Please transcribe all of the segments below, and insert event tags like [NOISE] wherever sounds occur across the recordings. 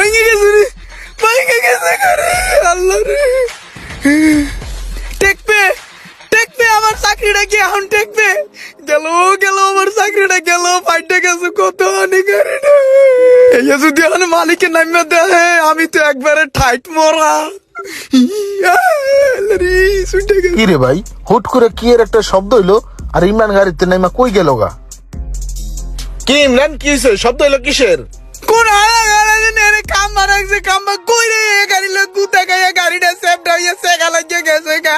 ভেঙে গেছে রে ভেঙে গেছে করে আল্লাহ রে। টেকবে টেকবে আমার চাকরিটা কি এখন টেকবে? গেল গেল আমার চাকরিটা গেল ফাইটে গেছে কত হানি করে এই যদি এখন মালিকে নামিয়ে দেয় আমি তো একবারে ঠাইট মরা। রে। কি রে ভাই হুট করে কি এর একটা শব্দ হইল? আর ইমরান গাড়িতে নাইমা কই গেল গা? কি ইমরান কি শব্দ হইল কিসের? কোন নেরে কাম কই রে এ গাড়ি লোক গুতা গায়ে গাড়িটা হইয়া সেগা লাগিয়ে গেছে গা।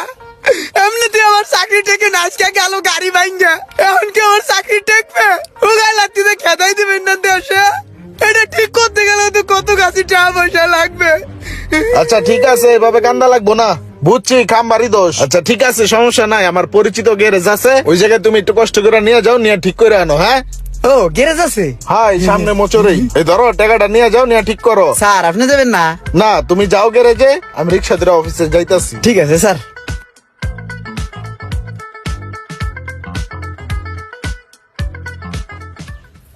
এমনিতে আমার চাকরি থেকে নাচকে গেল গাড়ি ভাঙ্গা এখন কি আমার চাকরি টেকবে? ও গায়ে লাগতে খেদাই দিবেন না দেশে? এটা ঠিক করতে গেলে তো কত কাছে টাকা পয়সা লাগবে। আচ্ছা ঠিক আছে এভাবে কান্দা লাগবো না। বুঝছি খামবারি দোষ। আচ্ছা ঠিক আছে সমস্যা নাই আমার পরিচিত গ্যারেজ আছে। ওই জায়গায় তুমি একটু কষ্ট করে নিয়ে যাও নিয়ে ঠিক করে আনো হ্যাঁ? ও গ্যারেজ আছে? হ্যাঁ এই সামনে মোচরেই [LAUGHS] এই ধরো টাকাটা নিয়ে যাও নিয়ে ঠিক করো। স্যার আপনি যাবেন না? না তুমি যাও গ্যারেজে আমি রিক্সা ধরে অফিসে যাইতাছি। ঠিক আছে স্যার।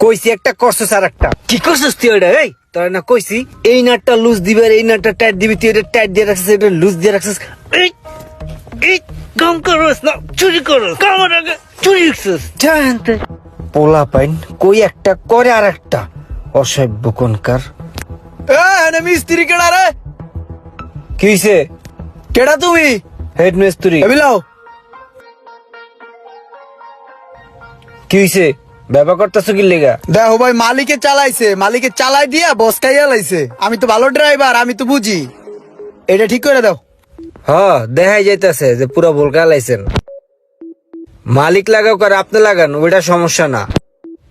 কইছি একটা করছিস আর একটা। কি করছিস তুই ওটা এই তোর না কইছি এই নাটটা লুজ দিবি আর এই নাটটা টাইট দিবি তুই এটা টাইট দিয়ে রাখছিস এটা লুজ দিয়ে রাখছিস। এই এই কাম করস না চুরি করস। কামার আগে চুরি রাখছিস জানতে পোলা পাইন কই একটা করে আর একটা অসভ্য কোনকার। মিস্ত্রি কেডা রে? কি হইছে? কেডা তুমি? হেড মিস্ত্রি। এবিলাও কি হইছে? ব্যবহার করতেছ কি লেগা? দেখো ভাই মালিকে চালাইছে। মালিকে চালাই দিয়া বস খাইয়া লাইছে। আমি তো ভালো ড্রাইভার আমি তো বুঝি। এটা ঠিক করে দাও। হ দেখাই যাইতেছে যে পুরো ভুলকা লাইছেন মালিক লাগাও করে আপনি লাগান ওইটা সমস্যা না।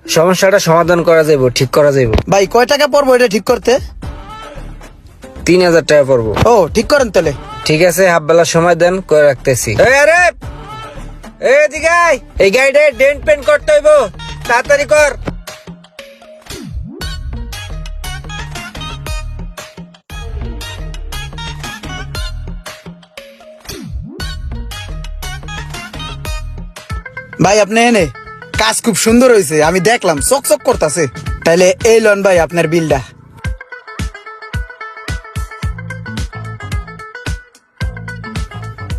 সমস্যাটা সমাধান করা যাইব ঠিক করা যাইব। ভাই কয় টাকা পড়ব এটা ঠিক করতে? তিন হাজার টাকা পড়ব। ও ঠিক করেন তাহলে। ঠিক আছে হাফ বেলা সময় দেন করে রাখতেছি। এই আরে! এই এই গাড়িটা ডেন্ট পেন্ট করতে হইব। তাড়াতাড়ি কর। ভাই, আপনি এনে, কাজ খুব সুন্দর হয়েছে আমি দেখলাম, চক চক করতেছে। তাহলে এই লন ভাই আপনার বিলটা।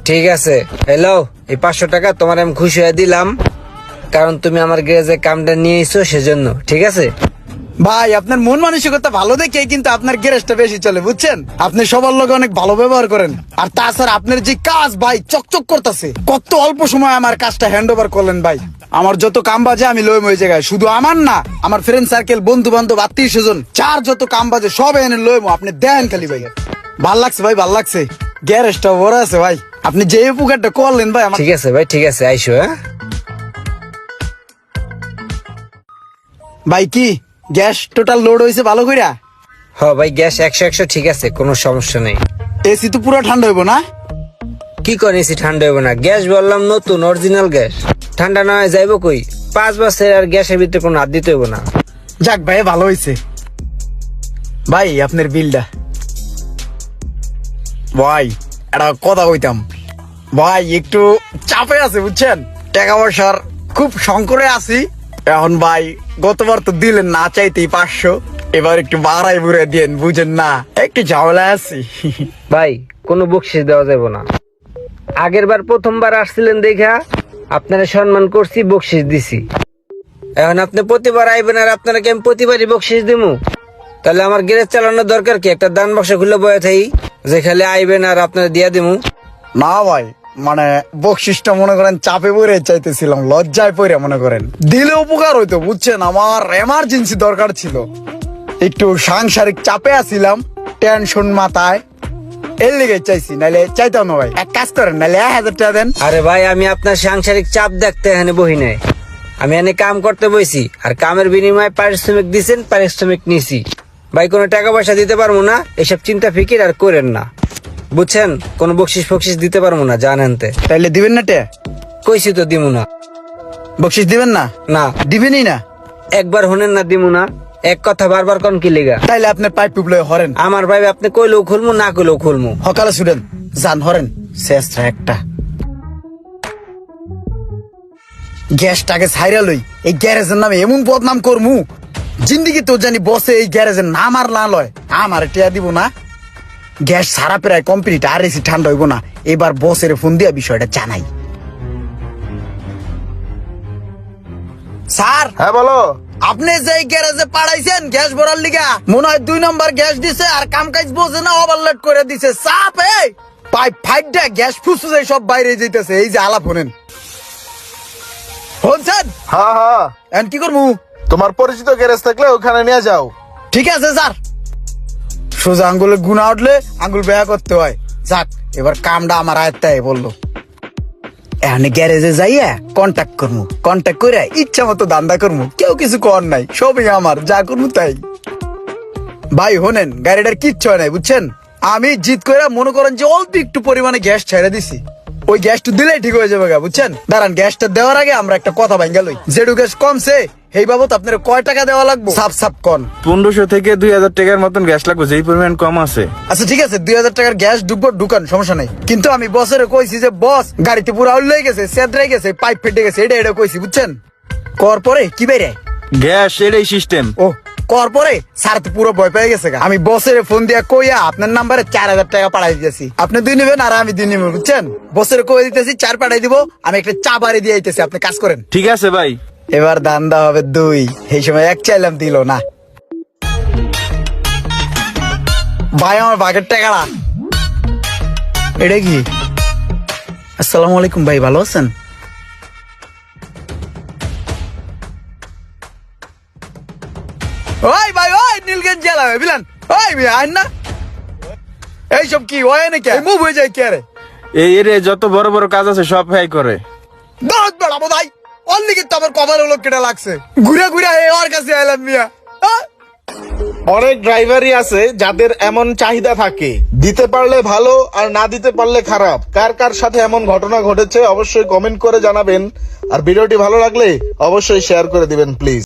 ঠিক আছে হ্যালো এই পাঁচশো টাকা তোমার আমি খুশি হয়ে দিলাম, কারণ তুমি আমার গ্যারেজে কামটা নিয়ে সেজন্য, ঠিক আছে? ভাই আপনার মন মানসিকতা ভালো দেখে কিন্তু আপনার গ্যারেজটা বেশি চলে বুঝছেন? আপনি সবার লোক অনেক ভালো ব্যবহার করেন। আর তাছাড়া আপনার যে কাজ ভাই চকচক করতেছে। কত অল্প সময় আমার কাজটা হ্যান্ড ওভার করলেন ভাই। আমার যত কাম বাজে আমি লই ওই জায়গায়। শুধু আমার না আমার ফ্রেন্ড সার্কেল বন্ধু বান্ধব আত্মীয় স্বজন চার যত কাম বাজে সব এনে লই আপনি দেন খালি ভাই। ভালো লাগছে ভাই ভালো লাগছে। গ্যারেজটা বড় আছে ভাই। আপনি যে উপকারটা করলেন ভাই আমার ঠিক আছে ভাই ঠিক আছে আইসো হ্যাঁ? ভাই কি? গ্যাস টোটাল লোড হয়েছে ভালো কইরা? হ ভাই গ্যাস একশো একশো ঠিক আছে কোনো সমস্যা নেই। এসি তো পুরো ঠান্ডা হইব না? কি করে এসি ঠান্ডা হইব না? গ্যাস বললাম নতুন অরিজিনাল গ্যাস। ঠান্ডা না হয় যাইব কই? পাঁচ বছর আর গ্যাসের ভিতরে কোনো হাত দিতে হইব না। যাক ভাই ভালো হয়েছে ভাই আপনার বিলটা। ভাই একটা কথা কইতাম। ভাই একটু চাপে আছে বুঝছেন? টাকা পয়সার খুব সংকটে আছি। এখন ভাই গতবার তো দিলেন না চাইতেই পাঁচশো। এবার একটু বাড়াই বুড়ে দিন বুঝেন না। একটু ঝামেলা আছি। ভাই কোনো বকশিস দেওয়া যাবে না। আগের বার প্রথমবার আসছিলেন দেখা আপনারা সম্মান করছি বকশিস দিছি। এখন আপনি প্রতিবার আইবেন আর আপনারা আমি প্রতিবারই বকশিস দিমু। তাহলে আমার গ্যারেজ চালানোর দরকার কি? একটা দান বক্সে খুলে বয়ে থাই যে খালি আইবেন আর আপনারা দিয়া দিমু। না ভাই মানে বকশিসটা মনে করেন চাপে পড়ে চাইতেছিলাম, লজ্জায় পড়ে মনে করেন। দিলে উপকার হইতো, বুঝছেন? আমার এমার্জেন্সি দরকার ছিল। একটু সাংসারিক চাপে আছিলাম টেনশন মাথায়। এর লেগে চাইছি নাহলে চাইতাম না ভাই। এক কাজ করেন নাহলে এক হাজার টাকা দেন। আরে ভাই, আমি আপনার সাংসারিক চাপ দেখতে এখানে বহি নাই। আমি এখানে কাম করতে বইছি, আর কামের বিনিময়ে পারিশ্রমিক দিছেন, পারিশ্রমিক নিছি। ভাই, কোনো টাকা পয়সা দিতে পারব না, এসব চিন্তা ফিকির আর করেন না। বুঝছেন? কোনো বকশিস ফকশিস দিতে পারব না জানেনতে তাইলে দিবেন না টে কইছি তো দিমু না। বকশিস দিবেন না? না। দিবেনই না? একবার হনেন না দিমু না। এক কথা বারবার কোন কি লেগা? তাইলে আপনার পাইপ পিপলে হরেন। আমার ভাই আপনি কইলেও খুলমু না কইলেও খুলমু। সকালে শুনেন জান হরেন। শেষ একটা। গ্যাসটাকে ছাইরা লই এই গ্যারেজের নামে এমন বদনাম করমু। জিন্দিগি তো জানি বসে এই গ্যারেজের নাম আর না লয়। আমার টিয়া দিব না। গ্যাস সারা প্রায় কমপ্লিট আর এসি ঠান্ডা হইব না। এবার বসের ফোন দিয়া বিষয়টা জানাই। স্যার! হ্যাঁ বলো। আপনি যে গ্যারেজে পাড়াইছেন গ্যাস ভরার লিগা মনে হয় দুই নম্বর গ্যাস দিছে আর কাম কাজ বোঝে না ওভারলোড করে দিছে। চাপ এই! পাইপ ফাইটটা গ্যাস ফুসফুসে সব বাইরে যেতেছে এই যে আলাপ হনেন শুনছেন হ্যাঁ হ্যাঁ। এখন কি করব? তোমার পরিচিত গ্যারেজ থাকলে ওখানে নিয়ে যাও। ঠিক আছে স্যার। সোজা আঙ্গুলে গুণা উঠলে আঙ্গুল বেয়া করতে হয়। যাক, এবার কামটা আমার আয়ত্তায় বলল। গ্যারেজে যাইয়া কন্ট্যাক্ট কন্ট্যাক্ট করে ইচ্ছা মতো দান্দা কেউ কিছু কর নাই, সবই আমার, যা তাই। ভাই, হোনেন, গাড়িটার কিচ্ছু নাই, বুঝছেন? আমি জিত করে মনে করেন যে অল্প একটু পরিমাণে গ্যাস ছেড়ে দিছি। ওই গ্যাসটা দিলেই ঠিক হয়ে যাবে বুঝছেন? দাঁড়ান, গ্যাসটা দেওয়ার আগে আমরা একটা কথা ভাঙ্গা লই। যেটু গ্যাস কমছে এই বাবদ আপনার কয় টাকা দেওয়া লাগবে? সাপ সাপ কন। পনেরোশো থেকে দুই হাজার টাকার মতন গ্যাস লাগবে যেই পরিমাণ কম আছে। আচ্ছা ঠিক আছে দুই হাজার টাকার গ্যাস ঢুকবো ঢুকান সমস্যা নাই। কিন্তু আমি বসের কইছি যে বস গাড়িতে পুরো আউল গেছে সেদ্রাই গেছে পাইপ ফেটে গেছে এটা এটা কইছি বুঝছেন? কর পরে কি বেরে গ্যাস এটাই সিস্টেম ও কর পরে স্যার তো পুরো ভয় পেয়ে গেছে আমি বসের ফোন দিয়া কইয়া আপনার নাম্বারে চার হাজার টাকা পাঠাই দিতেছি। আপনি দুই নেবেন আর আমি দুই নেবেন বুঝছেন? বসের কই দিতেছি চার পাঠাই দিব আমি একটা চা বাড়ি দিয়ে আইতেছি আপনি কাজ করেন। ঠিক আছে ভাই। এবার দান্দা হবে দুই। এই সময় এক চাইলাম দিল না। ভাই আমার বাগের টাকাটা এটা কি? আসসালামু আলাইকুম ভাই ভালো আছেন? ওই ভাই ওই নীলগঞ্জ জেলা বিলান ওই ভাই আইন না। এইসব কি হয় নাকি? মুভ হয়ে যায় কে রে? এই এরিয়ায় যত বড় বড় কাজ আছে সব ভাই করে। দরদ বেড়া বোধাই অনলি তো আমার কপাল হলো কেটে লাগছে। ঘুরে ঘুরে ওর কাছে আইলাম মিয়া! অনেক ড্রাইভারই আছে যাদের এমন চাহিদা থাকে। দিতে পারলে ভালো আর না দিতে পারলে খারাপ। কার কার সাথে এমন ঘটনা ঘটেছে অবশ্যই কমেন্ট করে জানাবেন। আর ভিডিওটি ভালো লাগলে অবশ্যই শেয়ার করে দিবেন প্লিজ